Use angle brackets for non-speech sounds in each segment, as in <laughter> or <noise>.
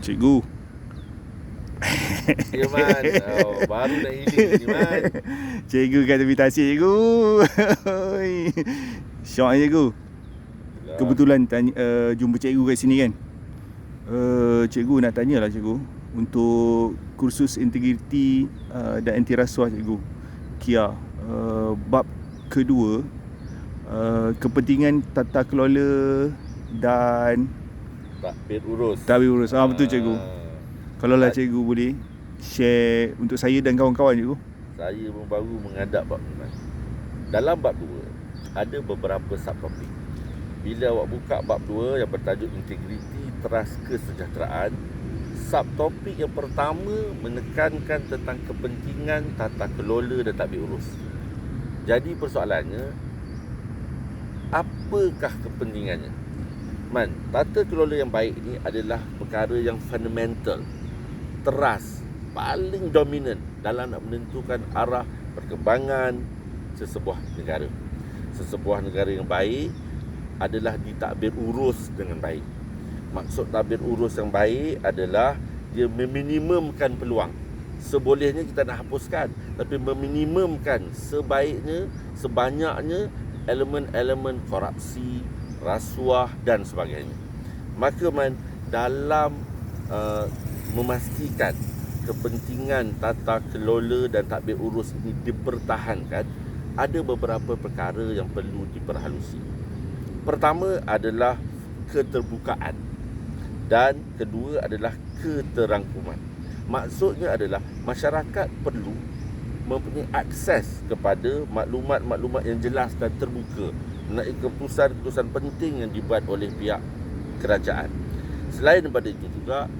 Cikgu. <laughs> Ya Man oh, Baru nak healing ni Man Cikgu kat tepi tasik cikgu. Syok cikgu. Kebetulan tanya, uh, jumpa cikgu kat sini kan. Uh, cikgu nak tanya lah cikgu untuk kursus integriti uh, dan anti rasuah cikgu. Kia uh, bab kedua uh, kepentingan tata kelola dan Takbir urus tadbir urus. Ah betul cikgu. Ah, Kalau lah cikgu boleh share untuk saya dan kawan-kawan cikgu. Saya pun baru mengadap bab ni Dalam bab 2 Ada beberapa subtopik Bila awak buka bab 2 Yang bertajuk Integriti Teras Kesejahteraan Subtopik yang pertama Menekankan tentang kepentingan Tata kelola dan takbir urus Jadi persoalannya Apakah kepentingannya? Man, tata kelola yang baik ini adalah perkara yang fundamental Teras paling dominan dalam nak menentukan arah perkembangan sesebuah negara. Sesebuah negara yang baik adalah ditadbir urus dengan baik. Maksud tadbir urus yang baik adalah dia meminimumkan peluang. Sebolehnya kita nak hapuskan tapi meminimumkan sebaiknya sebanyaknya elemen-elemen korupsi, rasuah dan sebagainya. Maka man dalam uh, memastikan kepentingan tata kelola dan takbir urus ini dipertahankan ada beberapa perkara yang perlu diperhalusi. Pertama adalah keterbukaan dan kedua adalah keterangkuman. Maksudnya adalah masyarakat perlu mempunyai akses kepada maklumat-maklumat yang jelas dan terbuka mengenai keputusan-keputusan penting yang dibuat oleh pihak kerajaan. Selain daripada itu juga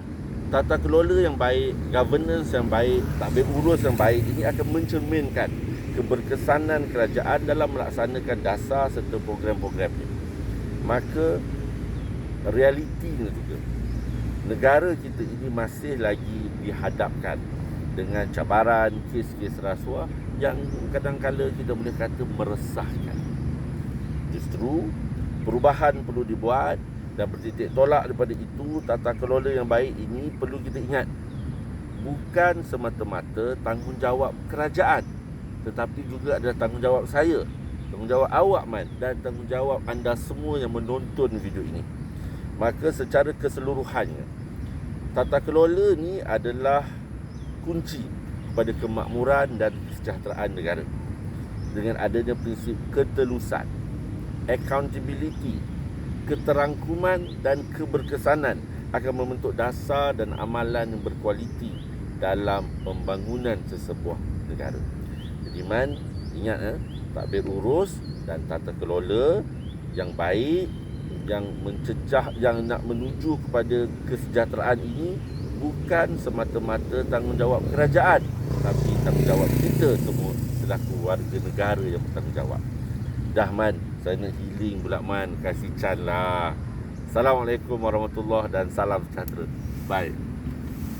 tata kelola yang baik, governance yang baik, takbir urus yang baik ini akan mencerminkan keberkesanan kerajaan dalam melaksanakan dasar serta program-programnya. Maka realitinya juga negara kita ini masih lagi dihadapkan dengan cabaran kes-kes rasuah yang kadang-kala kita boleh kata meresahkan. Justru perubahan perlu dibuat dan bertitik tolak daripada itu tata kelola yang baik ini perlu kita ingat. Bukan semata-mata tanggungjawab kerajaan tetapi juga adalah tanggungjawab saya tanggungjawab awak man dan tanggungjawab anda semua yang menonton video ini. Maka secara keseluruhannya tata kelola ni adalah kunci kepada kemakmuran dan kesejahteraan negara. Dengan adanya prinsip ketelusan accountability keterangkuman dan keberkesanan akan membentuk dasar dan amalan yang berkualiti dalam pembangunan sesebuah negara. Jadi man, ingat eh, takbir urus dan tata kelola yang baik yang mencecah yang nak menuju kepada kesejahteraan ini bukan semata-mata tanggungjawab kerajaan tapi tanggungjawab kita semua selaku warga negara yang bertanggungjawab. Dah man, saya nak healing pula man. Kasih Chan lah. Assalamualaikum warahmatullahi dan salam sejahtera. Bye